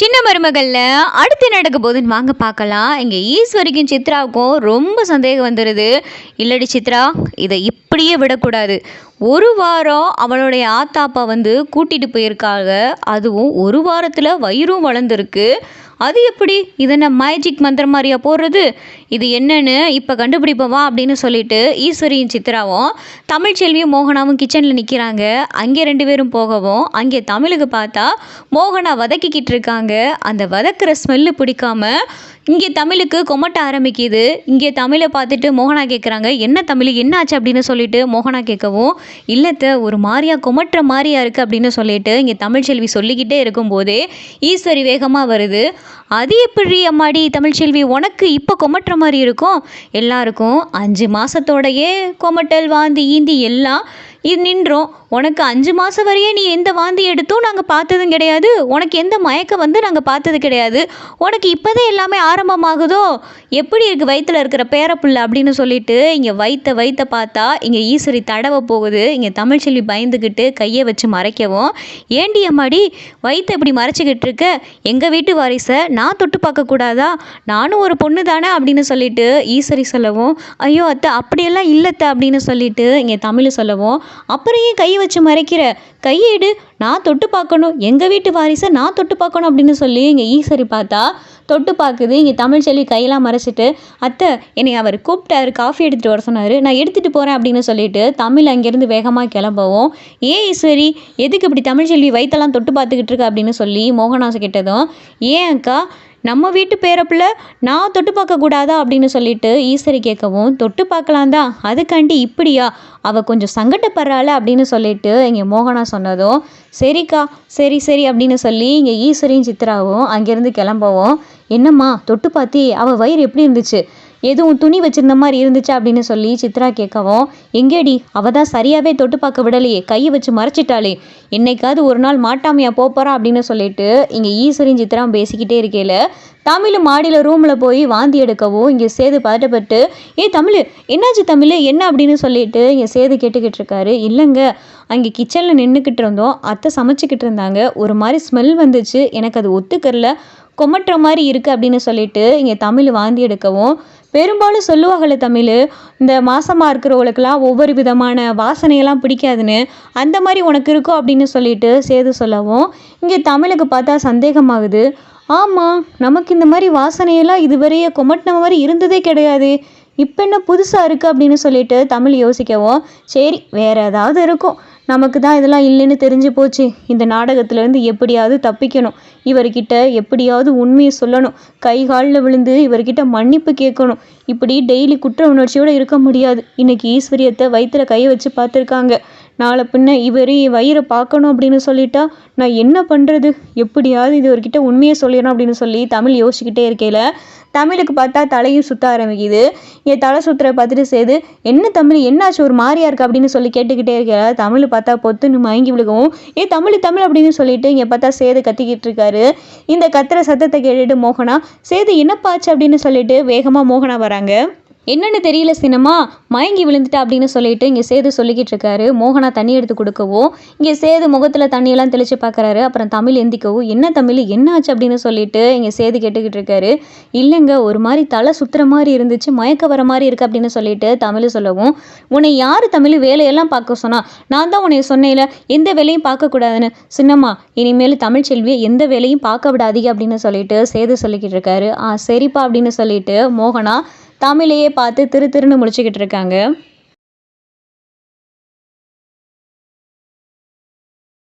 சின்ன மருமகளில் அடுத்து நடக்க போகுதுன்னு வாங்க பார்க்கலாம். இங்கே ஈஸ்வரிக்கும் சித்ராவுக்கும் ரொம்ப சந்தேகம் வந்துடுது இல்லடி சித்ரா இதை இப்படியே விடக்கூடாது. ஒரு வாரம் அவளுடைய ஆத்தாப்பா வந்து கூட்டிகிட்டு போயிருக்காங்க. அதுவும் ஒரு வாரத்தில் வயிறும் வளர்ந்துருக்கு. அது எப்படி? இது என்ன மேஜிக் மந்திரம் மாதிரியா போடுறது? இது என்னன்னு இப்போ கண்டுபிடிப்போமா அப்படின்னு சொல்லிட்டு ஈஸ்வரியும் சித்ராவும் தமிழ்ச்செல்வியும் மோகனாவும் கிச்சனில் நிற்கிறாங்க அங்கே ரெண்டு பேரும் போகவும் அங்கே தமிழுக்கு பார்த்தா மோகனா வதக்கிக்கிட்டு இருக்காங்க. அந்த வதக்குற ஸ்மெல்லு பிடிக்காம இங்கே தமிழுக்கு கொமட்ட ஆரம்பிக்குது. இங்கே தமிழை பார்த்துட்டு மோகனா கேட்குறாங்க என்ன தமிழ்? என்ன ஆச்சு? அப்படின்னு சொல்லிட்டு மோகனா கேட்கவும் இல்லத்த ஒரு மாதிரியா கொமட்டுற மாதிரியா இருக்குது அப்படின்னு சொல்லிட்டு இங்கே தமிழ்ச்செல்வி சொல்லிக்கிட்டே இருக்கும்போதே ஈஸ்வரி வேகமாக வருது. அது எப்படி அம்மாடி? தமிழ்ச்செல்வி உனக்கு இப்போ கொமட்டுற மாதிரி இருக்கும்? எல்லாருக்கும் அஞ்சு மாதத்தோடையே கொமட்டல் வாந்தி ஈந்தி எல்லாம் இது நின்றோம். உனக்கு அஞ்சு மாதம் வரையே நீ எந்த வாந்தி எடுத்தும் நாங்கள் பார்த்ததும் கிடையாது. உனக்கு எந்த மயக்கம் வந்து நாங்கள் பார்த்தது கிடையாது. உனக்கு இப்போதே எல்லாமே ஆரம்பமாகுதோ? எப்படி இருக்குது வயிற்றில் இருக்கிற பேரப்புள்ள அப்படின்னு சொல்லிட்டு இங்கே வைத்த வைத்த பார்த்தா இங்கே ஈஸ்வரி தடவை போகுது. இங்கே தமிழ்ச்செல்வி பயந்துக்கிட்டு கையை வச்சு மறைக்கவும் ஏண்டி அம்மாடி வயிற்ற இப்படி மறைச்சிக்கிட்டு இருக்க? எங்கள் வீட்டு வாரிசை நான் தொட்டு பார்க்கக்கூடாதா நானும் ஒரு பொண்ணு தானே அப்படின்னு சொல்லிட்டு ஈஸ்வரி சொல்லவும் ஐயோ அத்தை அப்படியெல்லாம் இல்லத்த அப்படின்னு சொல்லிட்டு இங்கே தமிழ் சொல்லவும் அப்புறம் ஏன் கையை வச்சு மறைக்கிற? கையேடு நான் தொட்டு பார்க்கணும். எங்கள் வீட்டு வாரிசை நான் தொட்டு பார்க்கணும் அப்படின்னு சொல்லி இங்கே ஈஸ்வரி பார்த்தா தொட்டு பார்க்குது. இங்கே தமிழ் செல்வி கையெல்லாம் மறைச்சிட்டு அத்தை என்னை அவர் கூப்பிட்டாரு காஃபி எடுத்துகிட்டு வர சொன்னார். நான் எடுத்துகிட்டு போகிறேன் அப்படின்னு சொல்லிட்டு தமிழ் அங்கேருந்து வேகமாக கிளம்பவும். ஏன் ஈஸ்வரி எதுக்கு இப்படி தமிழ் செல்வி வயிற்றெல்லாம் தொட்டு பார்த்துக்கிட்டு இருக்கா? அப்படின்னு சொல்லி மோகனாசு கிட்டதும் ஏன் அக்கா நம்ம வீட்டு பேரப்பில் நான் தொட்டு பார்க்கக்கூடாதா அப்படின்னு சொல்லிட்டு ஈஸ்வரி கேட்கவும் தொட்டு பார்க்கலாம் தான் அதுக்காண்டி இப்படியா? அவள் கொஞ்சம் சங்கட்டப்படுறாள் அப்படின்னு சொல்லிட்டு இங்கே மோகனா சொன்னதும் சரிக்கா சரி சரி அப்படின்னு சொல்லி இங்கே ஈஸ்வரியும் சித்ராவும் அங்கேருந்து கிளம்பவும் என்னம்மா தொட்டு பார்த்தி அவள் வயிறு எப்படி இருந்துச்சு? எதுவும் துணி வச்சிருந்த மாதிரி இருந்துச்சா அப்படின்னு சொல்லி சித்ரா கேட்கவும் எங்கேடி? அவ தான் சரியாகவே தொட்டு பார்க்க விடலையே. கையை வச்சு மறைச்சிட்டாளே. என்னைக்காவது ஒரு நாள் மாட்டாமையா போப்பறா அப்படின்னு சொல்லிட்டு இங்கே ஈஸ்வரின் சித்ரா பேசிக்கிட்டே இருக்கையில் தமிழ் மாடியில் ரூமில் போய் வாந்தி எடுக்கவும் இங்கே சேது பதட்டப்பட்டு ஏ தமிழ் என்னாச்சு தமிழ்? என்ன? அப்படின்னு சொல்லிட்டு இங்கே சேது கேட்டுக்கிட்டு இருக்காரு. இல்லைங்க அங்கே கிச்சனில் நின்றுக்கிட்டு இருந்தோம். அத்தை சமைச்சிக்கிட்டு இருந்தாங்க. ஒரு மாதிரி ஸ்மெல் வந்துச்சு. எனக்கு அது ஒத்துக்கறல. கொமட்டுற மாதிரி இருக்குது அப்படின்னு சொல்லிட்டு இங்கே தமிழ் வாந்தி எடுக்கவும் பெரும்பாலும் சொல்லுவாங்கள்ல தமிழ் இந்த மாசமாக இருக்கிறவங்களுக்கெல்லாம் ஒவ்வொரு விதமான வாசனையெல்லாம் பிடிக்காதுன்னு அந்த மாதிரி உனக்கு இருக்கோ அப்படின்னு சொல்லிட்டு சேது சொல்லவும் இங்கே தமிழுக்கு பார்த்தா சந்தேகமாகுது. ஆமாம் நமக்கு இந்த மாதிரி வாசனையெல்லாம் இதுவரையே கொமட்டின மாதிரி இருந்ததே கிடையாது. இப்போ என்ன புதுசாக இருக்குது அப்படின்னு சொல்லிட்டு தமிழ் யோசிக்கவும் சரி வேறு ஏதாவது இருக்கும். நமக்கு தான் இதெல்லாம் இல்லைன்னு தெரிஞ்சு போச்சு. இந்த நாடகத்திலேருந்து எப்படியாவது தப்பிக்கணும். இவர்கிட்ட எப்படியாவது உண்மையை சொல்லணும். கை காலில் விழுந்து இவர்கிட்ட மன்னிப்பு கேட்கணும். இப்படி டெய்லி குற்ற உணர்ச்சியோடு இருக்க முடியாது. இன்னைக்கு ஈஸ்வரியத்தை வயிற்றில் கையை வச்சு பார்த்துருக்காங்க. நாளை பின்ன இவர் வயிறை பார்க்கணும் அப்படின்னு சொல்லிட்டா நான் என்ன பண்ணுறது எப்படியாவது இது இவர்கிட்ட உண்மையை சொல்லிடணும் அப்படின்னு சொல்லி தமிழ் யோசிச்சுக்கிட்டே இருக்கையில் தமிழுக்கு பார்த்தா தலையும் சுத்த ஆரம்பிக்குது. என் தலை சுற்றுற பார்த்துட்டு சேது என்ன தமிழ் என்னாச்சு? ஒரு மாறியா இருக்கு? அப்படின்னு சொல்லி கேட்டுக்கிட்டே இருக்க. தமிழ் பார்த்தா பொத்துன்னு மயங்கி விழுகவும். ஏ தமிழ் தமிழ் அப்படின்னு சொல்லிட்டு இங்கே பார்த்தா சேது கத்திக்கிட்டு இருக்காரு. இந்த கத்துற சத்தத்தை கேட்டுட்டு மோகனா சேது என்னப்பாச்சு அப்படின்னு சொல்லிட்டு வேகமாக மோகனா வராங்க. என்னென்னு தெரியல சினிமா மயங்கி விழுந்துட்டா அப்படின்னு சொல்லிட்டு இங்கே சேது சொல்லிக்கிட்டு இருக்காரு. மோகனா தண்ணி எடுத்து கொடுக்கவும் இங்கே சேது முகத்தில் தண்ணியெல்லாம் தெளிச்சு பார்க்குறாரு அப்புறம் தமிழ் எந்திக்கவும் என்ன தமிழ்? என்ன ஆச்சு? அப்படின்னு சொல்லிட்டு இங்கே சேது கேட்டுக்கிட்டு இருக்காரு. இல்லைங்க ஒரு மாதிரி தலை சுற்றுற மாதிரி இருந்துச்சு மயக்க வர மாதிரி இருக்கு அப்படின்னு சொல்லிட்டு தமிழ் சொல்லவும் உன்னை யார் தமிழ் வேலையெல்லாம் பார்க்க சொன்னா? நான் தான் உன்னை சொன்னேல எந்த வேலையும் பார்க்கக்கூடாதுன்னு சின்னம்மா இனிமேல் தமிழ் செல்வியை எந்த வேலையும் பார்க்க விடாதீங்க அப்படின்னு சொல்லிட்டு சேது சொல்லிக்கிட்டு இருக்காரு. ஆ சரிப்பா அப்படின்னு சொல்லிட்டு மோகனா தமிழையே பார்த்து திரு திருன்னு முடிச்சுக்கிட்டு இருக்காங்க.